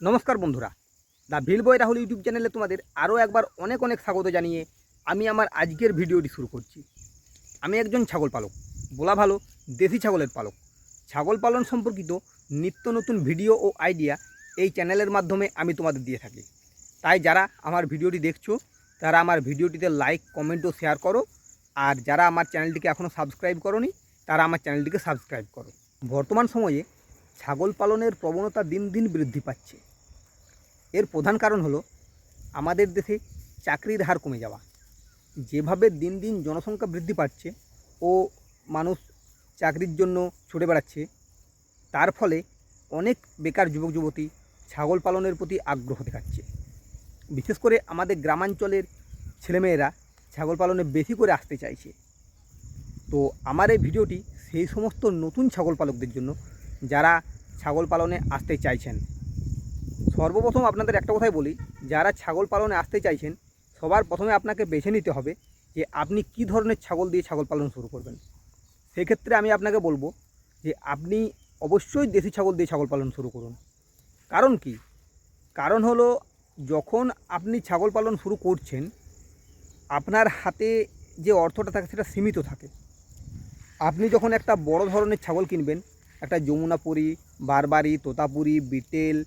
নমস্কার বন্ধুরা। The vill boy Rahul YouTube চ্যানেলে তোমাদের আরও একবার অনেক অনেক স্বাগত জানিয়ে আমি আমার আজকের ভিডিওটি শুরু করছি। আমি একজন ছাগল পালক, বলা ভালো দেশি ছাগলের পালক। ছাগল পালন সম্পর্কিত নিত্য নতুন ভিডিও ও আইডিয়া এই চ্যানেলের মাধ্যমে আমি তোমাদের দিয়ে থাকি। তাই যারা আমার ভিডিওটি দেখছ, তারা আমার ভিডিওটিতে লাইক, কমেন্ট ও শেয়ার করো। আর যারা আমার চ্যানেলটিকে এখনও সাবস্ক্রাইব করনি, তারা আমার চ্যানেলটিকে সাবস্ক্রাইব করো। বর্তমান সময়ে ছাগল পালনের প্রবণতা দিন দিন বৃদ্ধি পাচ্ছে। এর প্রধান কারণ হলো আমাদের দেশে চাকরির হার কমে যাওয়া। যেভাবে দিন দিন জনসংখ্যা বৃদ্ধি পাচ্ছে ও মানুষ চাকরির জন্য ছুটে বেড়াচ্ছে, তার ফলে অনেক বেকার যুবক যুবতী ছাগল পালনের প্রতি আগ্রহ দেখাচ্ছে। বিশেষ করে আমাদের গ্রামাঞ্চলের ছেলেমেয়েরা ছাগল পালনে বেশি করে আসতে চাইছে। তো আমার এই ভিডিওটি সেই সমস্ত নতুন ছাগল পালকদের জন্য যারা ছাগল পালনে আসতে চাইছেন। সর্বপ্রথম আপনাদের একটা কথাই বলি, যারা ছাগল পালনে আসতে চাইছেন, সবার প্রথমে আপনাকে বেছে নিতে হবে যে আপনি কি ধরনের ছাগল দিয়ে ছাগল পালন শুরু করবেন। সেক্ষেত্রে আমি আপনাকে বলব যে আপনি অবশ্যই দেশি ছাগল দিয়ে ছাগল পালন শুরু করুন। কারণ কি? কারণ হলো, যখন আপনি ছাগল পালন শুরু করছেন, আপনার হাতে যে অর্থটা থাকে সেটা সীমিত থাকে। আপনি যখন একটা বড় ধরনের ছাগল কিনবেন, একটা যমুনাপুরি বারবারি, তোতাপুরি, বিটেল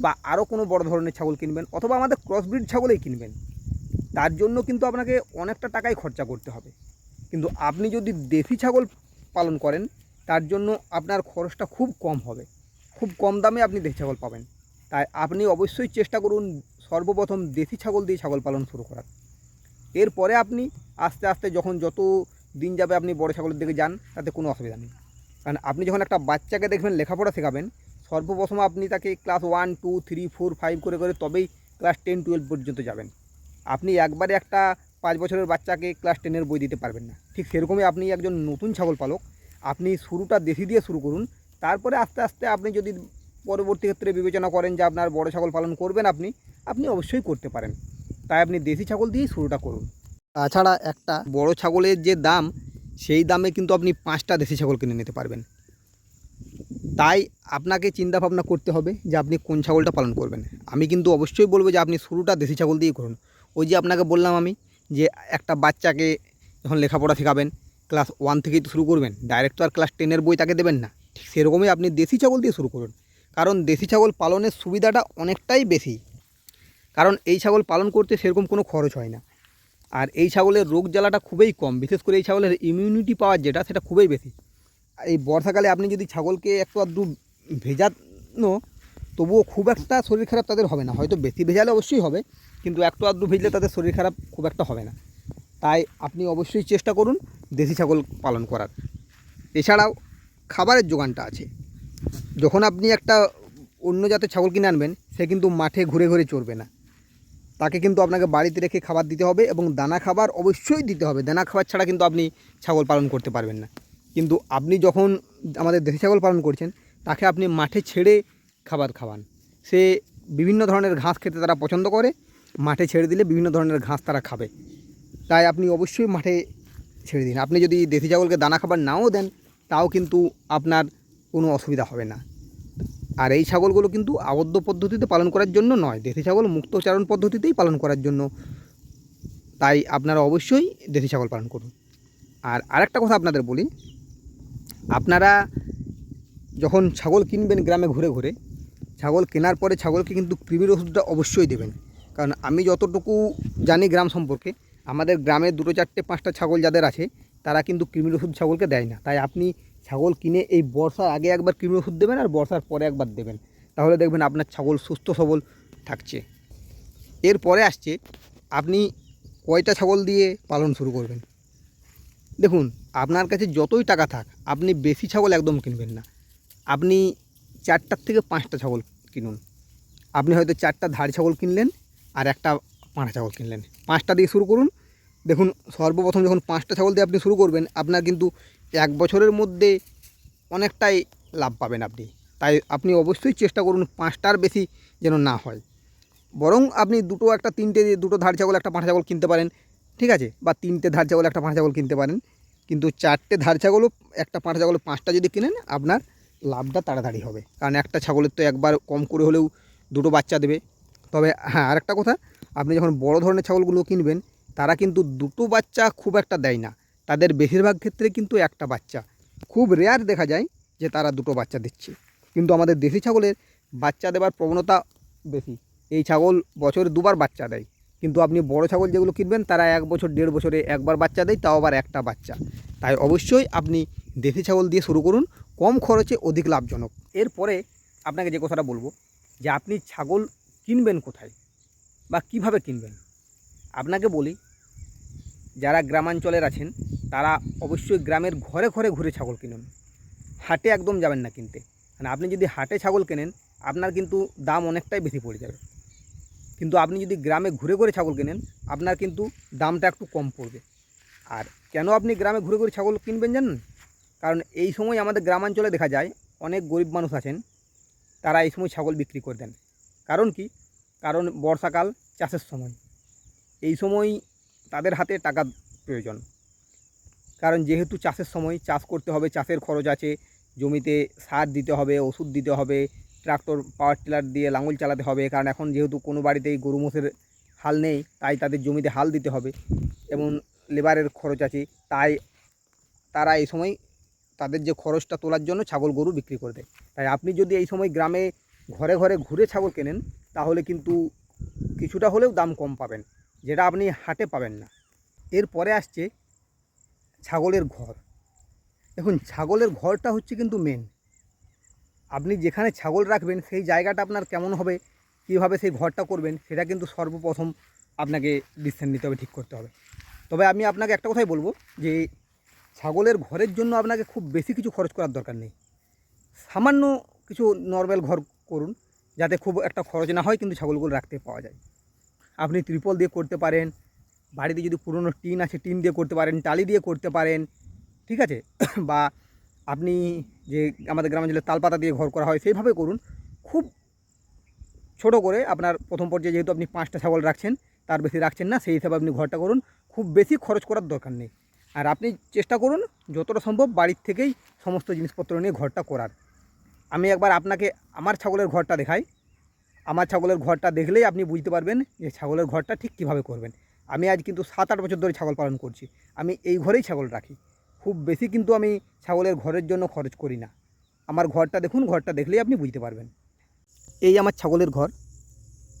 বা আরও কোনো বড় ধরনের ছাগল কিনবেন অথবা আমাদের ক্রসব্রিড ছাগলেই কিনবেন। তার জন্য কিন্তু আপনাকে অনেকটা টাকাই খরচা করতে হবে। কিন্তু আপনি যদি দেশি ছাগল পালন করেন, তার জন্য আপনার খরচটা খুব কম হবে। খুব কম দামে আপনি দেশি ছাগল পাবেন। তাই আপনি অবশ্যই চেষ্টা করুন সর্বপ্রথম দেশি ছাগল দিয়ে ছাগল পালন শুরু করার। এরপরে আপনি আস্তে আস্তে যখন যত দিন যাবে আপনি বড় ছাগলের দিকে যান, তাতে কোনো অসুবিধা নেই। কারণ আপনি যখন একটা বাচ্চাকে দেখবেন, লেখাপড়া শেখাবেন সর্বপ্রথম আপনি তাকে class one two three four five করে করে তবেই ক্লাস টেন টুয়েলভ পর্যন্ত যাবেন। আপনি একবারে একটা পাঁচ বছরের বাচ্চাকে ক্লাস টেনের বই দিতে পারবেন না। ঠিক সেরকমই আপনি একজন নতুন ছাগল পালক, আপনি শুরুটা দেশি দিয়ে শুরু করুন, তারপরে আস্তে আস্তে আপনি যদি পরবর্তী ক্ষেত্রে বিবেচনা করেন যে আপনার বড় ছাগল পালন করবেন আপনি আপনি অবশ্যই করতে পারেন। তাই আপনি দেশি ছাগল দিয়েই শুরুটা করুন। তাছাড়া একটা বড় ছাগলের যে দাম, সেই দামে কিন্তু আপনি পাঁচটা দেশি ছাগল কিনে নিতে পারবেন। তাই আপনাকে চিন্তা ভাবনা করতে হবে যে আপনি কোন ছাগলটা পালন করবেন। আমি কিন্তু অবশ্যই বলব যে আপনি শুরুটা দেশি ছাগল দিয়েই করুন। ওই যে আপনাকে বললাম আমি যে একটা বাচ্চাকে যখন লেখাপড়া শেখাবেন ক্লাস ওয়ান থেকেই তো শুরু করবেন ডাইরেক্ট তো আর ক্লাস টেনের বই তাকে দেবেন না। ঠিক সেরকমই আপনি দেশি ছাগল দিয়ে শুরু করুন। কারণ দেশি ছাগল পালনের সুবিধাটা অনেকটাই বেশি। কারণ এই ছাগল পালন করতে সেরকম কোনো খরচ হয় না। আর এই ছাগলের রোগ জ্বালাটা খুবই কম। বিশেষ করে এই ছাগলের ইমিউনিটি পাওয়ার যেটা, সেটা খুবই বেশি। এই বর্ষাকালে আপনি যদি ছাগলকে একটু আধটু ভেজানো, তবুও খুব একটা শরীর খারাপ তাদের হবে না। হয়তো বেশি ভেজালে অবশ্যই হবে, কিন্তু একটু আধটু ভেজলে তাদের শরীর খারাপ খুব একটা হবে না। তাই আপনি অবশ্যই চেষ্টা করুন দেশি ছাগল পালন করার। এছাড়াও খাবারের যোগানটা আছে। যখন আপনি একটা অন্য জাতের ছাগল কিনে আনবেন, সে কিন্তু মাঠে ঘুরে ঘুরে চড়বে না। তাকে কিন্তু আপনাকে বাড়িতে রেখে খাবার দিতে হবে এবং দানা খাবার অবশ্যই দিতে হবে। দানা খাবার ছাড়া কিন্তু আপনি ছাগল পালন করতে পারবেন না। কিন্তু আপনি যখন আমাদের দেশি ছাগল পালন করছেন, তাকে আপনি মাঠে ছেড়ে খাবার খাওয়ান। সে বিভিন্ন ধরনের ঘাস খেতে তারা পছন্দ করে, মাঠে ছেড়ে দিলে বিভিন্ন ধরনের ঘাস তারা খাবে। তাই আপনি অবশ্যই মাঠে ছেড়ে দিন। আপনি যদি দেশি ছাগলকে দানা খাবার নাও দেন, তাও কিন্তু আপনার কোনো অসুবিধা হবে না। আর এই ছাগলগুলো কিন্তু আবদ্ধ পদ্ধতিতে পালন করার জন্য নয়। দেশি ছাগল মুক্তচারণ পদ্ধতিতেই পালন করার জন্য। তাই আপনারা অবশ্যই দেশি ছাগল পালন করুন। আর আরেকটা কথা আপনাদের বলি আপনারা যখন ছাগল কিনবেন গ্রামে ঘুরে ঘুরে, ছাগল কেনার পরে ছাগলকে কিন্তু কৃমির ওষুধটা অবশ্যই দেবেন। কারণ আমি যতটুকু জানি গ্রাম সম্পর্কে, আমাদের গ্রামে দুটো, চারটে, পাঁচটা ছাগল যাদের আছে, তারা কিন্তু কৃমির ওষুধ ছাগলকে দেয় না। তাই আপনি ছাগল কিনে এই বর্ষার আগে একবার কৃমির ওষুধ দেবেন আর বর্ষার পরে একবার দেবেন। তাহলে দেখবেন আপনার ছাগল সুস্থ সবল থাকছে। এরপরে আসছে, আপনি কয়টা ছাগল দিয়ে পালন শুরু করবেন? দেখুন আপনার কাছে যতই টাকা থাক, আপনি বেশি ছাগল একদম কিনবেন না। আপনি চারটার থেকে পাঁচটা ছাগল কিনুন। আপনি হয়তো চারটা ধাড়ি ছাগল কিনলেন আর একটা পাঁঠা ছাগল কিনলেন। পাঁচটা দিয়ে শুরু করুন। দেখুন, সর্বপ্রথম যখন পাঁচটা ছাগল দিয়ে আপনি শুরু করবেন, আপনার কিন্তু এক বছরের মধ্যে অনেকটাই লাভ পাবেন আপনি। তাই আপনি অবশ্যই চেষ্টা করুন পাঁচটার বেশি যেন না হয়। বরং আপনি দুটো একটা, তিনটে দুটো ধার ছাগল, একটা পাঁঠা ছাগল কিনতে পারেন। ঠিক আছে? বা তিনটে ধাড়ি ছাগল, একটা পাঁঠা ছাগল কিনতে পারেন। কিন্তু চারটে ধার ছাগলও একটা পাঁঠা ছাগল, পাঁচটা যদি কিনেন, আপনার লাভটা তাড়াতাড়ি হবে। কারণ একটা ছাগলের তো একবার কম করে হলেও দুটো বাচ্চা দেবে। তবে হ্যাঁ আরেকটা কথা, আপনি যখন বড় ধরনের ছাগলগুলো কিনবেন, তারা কিন্তু দুটো বাচ্চা খুব একটা দেয় না। তাদের বেশিরভাগ ক্ষেত্রে কিন্তু একটা বাচ্চা। খুব রেয়ার দেখা যায় যে তারা দুটো বাচ্চা দিচ্ছে। কিন্তু আমাদের দেশি ছাগলের বাচ্চা দেওয়ার প্রবণতা বেশি। এই ছাগল বছরে দুবার বাচ্চা দেয়। কিন্তু আপনি বড় ছাগল যেগুলো কিনবেন, তারা এক বছর, দেড় বছরে একবার বাচ্চা দেয়, তাও আবার একটা বাচ্চা। তাই অবশ্যই আপনি দেশি ছাগল দিয়ে শুরু করুন, কম খরচে অধিক লাভজনক। এরপরে আপনাকে যে কথাটা বলব, যে আপনি ছাগল কিনবেন কোথায় বা কীভাবে কিনবেন? আপনাকে বলি, যারা গ্রামাঞ্চলের আছেন, তারা অবশ্যই গ্রামের ঘরে ঘরে ঘুরে ছাগল কিনুন। হাটে একদম যাবেন না কিনতে। মানে আপনি যদি হাটে ছাগল কেনেন, আপনার কিন্তু দাম অনেকটাই বেশি পড়ে যাবে। কিন্তু আপনি যদি গ্রামে ঘুরে ঘুরে ছাগল কেনেন, আপনার কিন্তু দামটা একটু কম পড়বে। আর কেন আপনি গ্রামে ঘুরে ঘুরে ছাগল কিনবেন জানেন? কারণ এই সময় আমাদের গ্রামাঞ্চলে দেখা যায়, অনেক গরিব মানুষ আছেন, তারা এই সময় ছাগল বিক্রি করে দেন। কারণ কি? কারণ বর্ষাকাল, চাষের সময়। এই সময় তাদের হাতে টাকা প্রয়োজন। কারণ যেহেতু চাষের সময়, চাষ করতে হবে, চাষের খরচ আছে, জমিতে সার দিতে হবে, ওষুধ দিতে হবে ট্রাক্টর পাওয়ার টিলার দিয়ে লাঙল চালাতে হবে, কারণ এখন যেহেতু কোনো বাড়িতেই গরু, মোষের হাল নেই, তাই তাদের জমিতে হাল দিতে হবে এবং লেবারের খরচ আছে, তাই তারা এই সময় তাদের যে খরচটা তোলার জন্য ছাগল গরু বিক্রি করে দেয়। তাই আপনি যদি এই সময় গ্রামে ঘরে ঘরে ঘুরে ছাগল কেনেন, তাহলে কিন্তু কিছুটা হলেও দাম কম পাবেন, যেটা আপনি হাটে পাবেন না। এরপরে আসছে ছাগলের ঘর। দেখুন, ছাগলের ঘরটা হচ্ছে কিন্তু মেন আপনি যেখানে ছাগল রাখবেন, সেই জায়গাটা আপনার কেমন হবে, কীভাবে সেই ঘরটা করবেন, সেটা কিন্তু সর্বপ্রথম আপনাকে ডিসিশন নিতে হবে, ঠিক করতে হবে। তবে আমি আপনাকে একটা কথাই বলব যে, ছাগলের ঘরের জন্য আপনাকে খুব বেশি কিছু খরচ করার দরকার নেই। সামান্য কিছু নর্মাল ঘর করুন, যাতে খুব একটা খরচ না হয়, কিন্তু ছাগলগুলো রাখতে পাওয়া যায়। আপনি ত্রিপল দিয়ে করতে পারেন, বাড়িতে যদি পুরনো টিন আছে, টিন দিয়ে করতে পারেন, টালি দিয়ে করতে পারেন, ঠিক আছে? বা আপনি যে আমাদের গ্রামাঞ্চলে তালপাতা দিয়ে ঘর করা হয়, সেইভাবে করুন। খুব ছোট করে আপনার প্রথম পর্যায়ে যেহেতু আপনি পাঁচটা ছাগল রাখছেন, তার বেশি রাখছেন না, সেই হিসাবে আপনি ঘরটা করুন। খুব বেশি খরচ করার দরকার নেই। আর আপনি চেষ্টা করুন যতটা সম্ভব বাড়ির থেকেই সমস্ত জিনিসপত্র নিয়ে ঘরটা করার। আমি একবার আপনাকে আমার ছাগলের ঘরটা দেখাই। আমার ছাগলের ঘরটা দেখলেই আপনি বুঝতে পারবেন যে ছাগলের ঘরটা ঠিক কীভাবে করবেন। আমি আজ কিন্তু সাত আট বছর ধরে ছাগল পালন করছি। আমি এই ঘরেই ছাগল রাখি। খুব বেশি কিন্তু আমি ছাগলের ঘরের জন্য খরচ করি না। আমার ঘরটা দেখুন, ঘরটা দেখলেই আপনি বুঝতে পারবেন। এই আমার ছাগলের ঘর।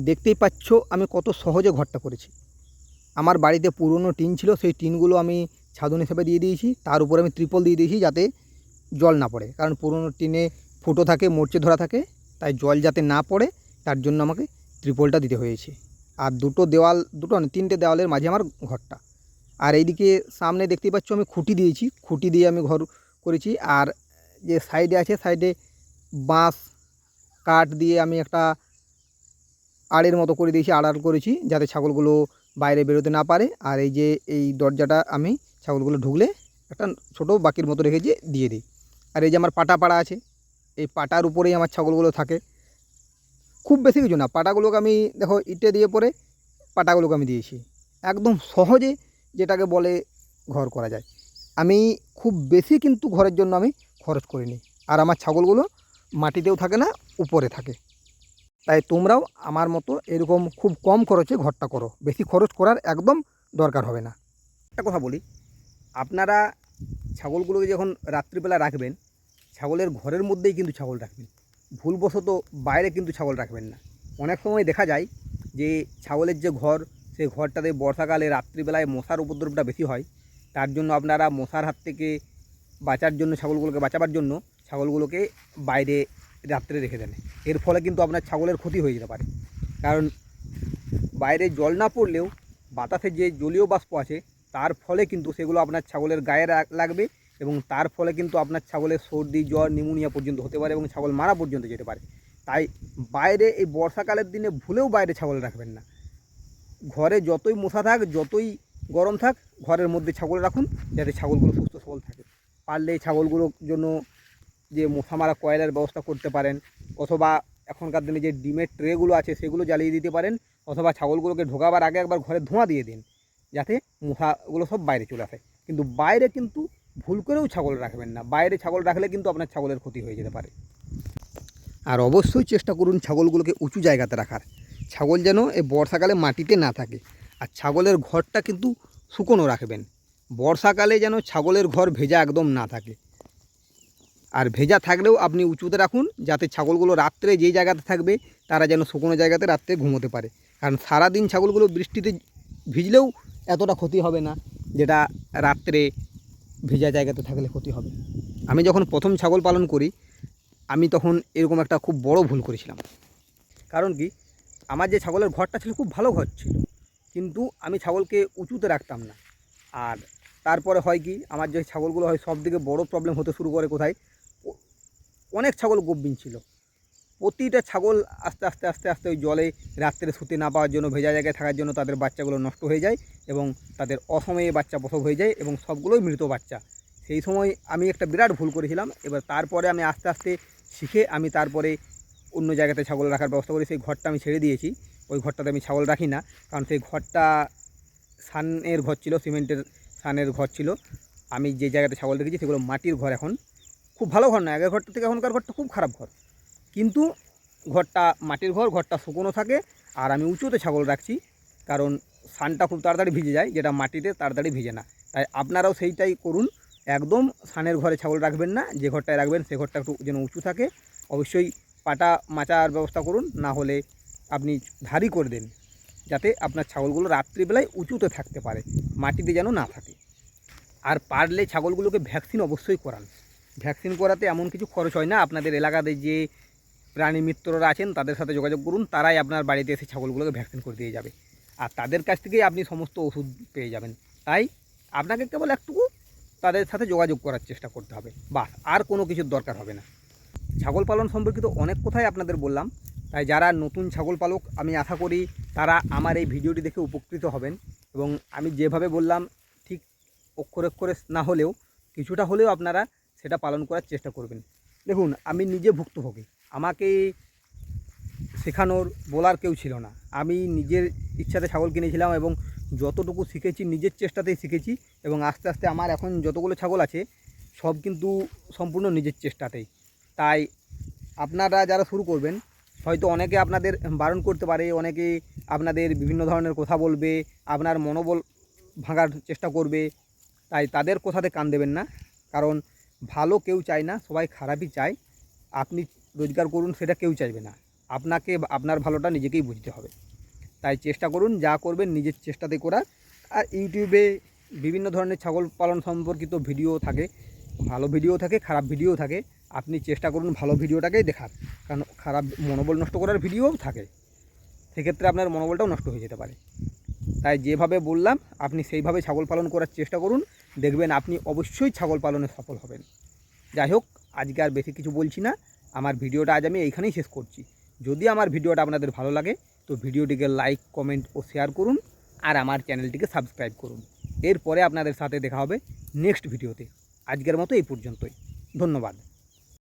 দেখতেই পাচ্ছ আমি কত সহজে ঘরটা করেছি। আমার বাড়িতে পুরনো টিন ছিল, সেই টিনগুলো আমি ছাদন হিসেবে দিয়ে দিয়েছি। তার উপরে আমি ত্রিপল দিয়ে দিয়েছি যাতে জল না পড়ে। কারণ পুরনো টিনে ফুটো থাকে, মরচে ধরা থাকে, তাই জল যাতে না পড়ে, তার জন্য আমাকে ত্রিপলটা দিতে হয়েছে। আর দুটো দেওয়াল, দুটো তিনটে দেওয়ালের মাঝে আমার ঘরটা। আর এইদিকে সামনে দেখতেই পাচ্ছ আমি খুঁটি দিয়েছি, খুঁটি দিয়ে আমি ঘর করেছি। আর যে সাইডে আছে, সাইডে বাঁশ, কাঠ দিয়ে আমি একটা আড়ের মতো করে দিয়েছি আড়াল করেছি, যাতে ছাগলগুলো বাইরে বেরোতে না পারে। আর এই যে এই দরজাটা আমি ছাগলগুলো ঢুকলে একটা ছোটো বাকির মতো রেখেছি, দিয়ে দিই। আর এই যে আমার পাটা পাড়া আছে, এই পাটার উপরেই আমার ছাগলগুলো থাকে। খুব বেশি কিছু না, পাটাগুলোকে আমি দেখো ইটে দিয়ে পরে পাটাগুলোকে আমি দিয়েছি। একদম সহজে যেটাকে বলে ঘর করা যায়। আমি খুব বেশি কিন্তু ঘরের জন্য আমি খরচ করিনি। আর আমার ছাগলগুলো মাটিতেও থাকে না, উপরে থাকে। তাই তোমরাও আমার মতো এরকম খুব কম খরচে ঘরটা করো। বেশি খরচ করার একদম দরকার হবে না। একটা কথা বলি, আপনারা ছাগলগুলোকে যখন রাত্রিবেলা রাখবেন, ছাগলের ঘরের মধ্যেই কিন্তু ছাগল রাখবেন। ভুলবশত বাইরে কিন্তু ছাগল রাখবেন না। অনেক সময় দেখা যায় যে ছাগলের যে ঘর সেই ঘরটাতে বর্ষাকালে রাত্রিবেলায় মশার উপদ্রবটা বেশি হয়। তার জন্য আপনারা মশার হাত থেকে বাঁচার জন্য ছাগলগুলোকে বাঁচাবার জন্য ছাগলগুলোকে বাইরে রাত্রে রেখে দেন। এর ফলে কিন্তু আপনার ছাগলের ক্ষতি হয়ে যেতে পারে। কারণ বাইরে জল না পড়লেও বাতাসে যে জলীয় বাষ্প আছে, তার ফলে কিন্তু সেগুলো আপনার ছাগলের গায়ে লাগবে এবং তার ফলে কিন্তু আপনার ছাগলের সর্দি, জ্বর, নিমোনিয়া পর্যন্ত হতে পারে এবং ছাগল মারা পর্যন্ত যেতে পারে। তাই বাইরে এই বর্ষাকালের দিনে ভুলেও বাইরে ছাগল রাখবেন না। ঘরে যতই মশা থাক, যতই গরম থাক, ঘরের মধ্যে ছাগল রাখুন, যাতে ছাগলগুলো সুস্থ সবল থাকে। পারলে ছাগলগুলোর জন্য যে মশা মারা কয়লার ব্যবস্থা করতে পারেন, অথবা এখনকার দিনে যে ডিমের ট্রেগুলো আছে, সেগুলো জ্বালিয়ে দিতে পারেন, অথবা ছাগলগুলোকে ঢোকাবার আগে একবার ঘরে ধোঁয়া দিয়ে দিন, যাতে মশাগুলো সব বাইরে চলে আসে। কিন্তু বাইরে কিন্তু ভুল করেও ছাগল রাখবেন না। বাইরে ছাগল রাখলে কিন্তু আপনার ছাগলের ক্ষতি হয়ে যেতে পারে। আর অবশ্যই চেষ্টা করুন ছাগলগুলোকে উঁচু জায়গাতে রাখার। ছাগল যেন এই বর্ষাকালে মাটিতে না থাকে। আর ছাগলের ঘরটা কিন্তু শুকনো রাখবেন। বর্ষাকালে যেন ছাগলের ঘর ভেজা একদম না থাকে। আর ভেজা থাকলেও আপনি উঁচুতে রাখুন, যাতে ছাগলগুলো রাত্রে যেই জায়গাতে থাকবে, তারা যেন শুকনো জায়গাতে রাত্রে ঘুমোতে পারে। কারণ সারাদিন ছাগলগুলো বৃষ্টিতে ভিজলেও এতটা ক্ষতি হবে না, যেটা রাত্রে ভেজা জায়গাতে থাকলে ক্ষতি হবে। আমি যখন প্রথম ছাগল পালন করি, আমি তখন এরকম একটা খুব বড় ভুল করেছিলাম। কারণ কি? আমার যে ছাগলের ঘরটা ছিল খুব ভালো ঘর ছিল। কিন্তু আমি ছাগলকে উঁচুতে রাখতাম না। আর তারপরে হয় কি, আমার যে ছাগলগুলো হয় সব দিকে বড়ো প্রবলেম হতে শুরু করে কোথায়? অনেক ছাগল গব্বিন ছিল। প্রতিটা ছাগল আস্তে আস্তে আস্তে আস্তে ওই জলে রাত্রে শুতে না পাওয়ার জন্য, ভেজা জায়গায় থাকার জন্য তাদের বাচ্চাগুলো নষ্ট হয়ে যায় এবং তাদের অসময়ে বাচ্চা প্রসব হয়ে যায় এবং সবগুলোই মৃত বাচ্চা। সেই সময় আমি একটা বিরাট ভুল করেছিলাম। এবার তারপরে আমি আস্তে আস্তে শিখে আমি তারপরে অন্য জায়গাতে ছাগল রাখার ব্যবস্থা করি, সেই ঘরটা আমি ছেড়ে দিয়েছি। ওই ঘরটাতে আমি ছাগল রাখি না, কারণ সেই ঘরটা সানের ঘর ছিল, সিমেন্টের সানের ঘর ছিল। আমি যে জায়গাতে ছাগল রেখেছি, সেগুলো মাটির ঘর এখন। খুব ভালো ঘর না, আগের ঘরটা থেকে এখনকার ঘরটা খুব খারাপ ঘর। কিন্তু ঘরটা মাটির ঘর, ঘরটা শুকনো থাকে, আর আমি উঁচুতে ছাগল রাখছি, কারণ সানটা খুব তাড়াতাড়ি ভিজে যায়, যেটা মাটিতে তাড়াতাড়ি ভিজে না। তাই আপনারাও সেইটাই করুন, একদম সানের ঘরে ছাগল রাখবেন না, যে ঘরটায় রাখবেন, সে ঘরটা একটু যেন উঁচু থাকে। অবশ্যই পাটা মাচার ব্যবস্থা করুন, না হলে আপনি ধারি করে দেন, যাতে আপনার ছাগলগুলো রাত্রিবেলায় উঁচুতে থাকতে পারে, মাটিতে যেন না থাকে। আর পারলে ছাগলগুলোকে ভ্যাকসিন অবশ্যই করান। ভ্যাকসিন করাতে এমন কিছু খরচ হয় না, আপনাদের এলাকাতে যে প্রাণী মিত্ররা আছেন, তাদের সাথে যোগাযোগ করুন, তারাই আপনার বাড়িতে এসে ছাগলগুলোকে ভ্যাকসিন করে দিয়ে যাবে। আর তাদের কাছ থেকেই আপনি সমস্ত ওষুধ পেয়ে যাবেন। তাই আপনাকে কেবল একটুকু তাদের সাথে যোগাযোগ করার চেষ্টা করতে হবে। বাস আর কোনো কিছুর দরকার হবে না। ছাগল পালন সম্পর্কিত অনেক কথাই আপনাদের বললাম। তাই যারা নতুন ছাগল পালক, আমি আশা করি তারা আমার এই ভিডিওটি দেখে উপকৃত হবেন। এবং আমি যেভাবে বললাম, ঠিক অক্ষরে অক্ষরে না হলেও, কিছুটা হলেও আপনারা সেটা পালন করার চেষ্টা করবেন। দেখুন, আমি নিজে ভুক্তভোগী। আমাকে শেখানোর, বলার কেউ ছিল না। আমি নিজের ইচ্ছাতে ছাগল কিনেছিলাম এবং যতটুকু শিখেছি, নিজের চেষ্টাতেই শিখেছি এবং আস্তে আস্তে আমার এখন যতগুলো ছাগল আছে, সব কিন্তু সম্পূর্ণ নিজের চেষ্টাতেই। তাই আপনারা যারা শুরু করবেন, হয়তো অনেকে আপনাদের বারণ করতে পারে, অনেকে আপনাদের বিভিন্ন ধরনের কথা বলবে, আপনার মনোবল ভাঙার চেষ্টা করবে, তাই তাদের কথাতে কান দেবেন না, কারণ ভালো কেউ চায় না, সবাই খারাপই চায়। আপনি রোজগার করুন, সেটা কেউ চাইবে না। আপনাকে, আপনার ভালোটা নিজেকেই বুঝতে হবে। তাই চেষ্টা করুন, যা করবেন নিজের চেষ্টাতে করার আর ইউটিউবে বিভিন্ন ধরনের ছাগল পালন সম্পর্কিত ভিডিও থাকে, ভালো ভিডিও থাকে, খারাপ ভিডিও থাকে। আপনি চেষ্টা করুন ভালো ভিডিওটাকেই দেখার। কারণ খারাপ মনোবল নষ্ট করার ভিডিওও থাকে। সেক্ষেত্রে আপনার মনোবলটাও নষ্ট হয়ে যেতে পারে। তাই যেভাবে বললাম, আপনি সেইভাবে ছাগল পালন করার চেষ্টা করুন। দেখবেন আপনি অবশ্যই ছাগল পালনে সফল হবেন। যাই হোক, আজকে আর বেশি কিছু বলছি না। আমার ভিডিওটা আজ আমি এইখানেই শেষ করছি। যদি আমার ভিডিওটা আপনাদের ভালো লাগে, তো ভিডিওটিকে লাইক, কমেন্ট ও শেয়ার করুন আর আমার চ্যানেলটিকে সাবস্ক্রাইব করুন। এরপরে আপনাদের সাথে দেখা হবে নেক্সট ভিডিওতে। আজকের মতো এই পর্যন্তই। ধন্যবাদ।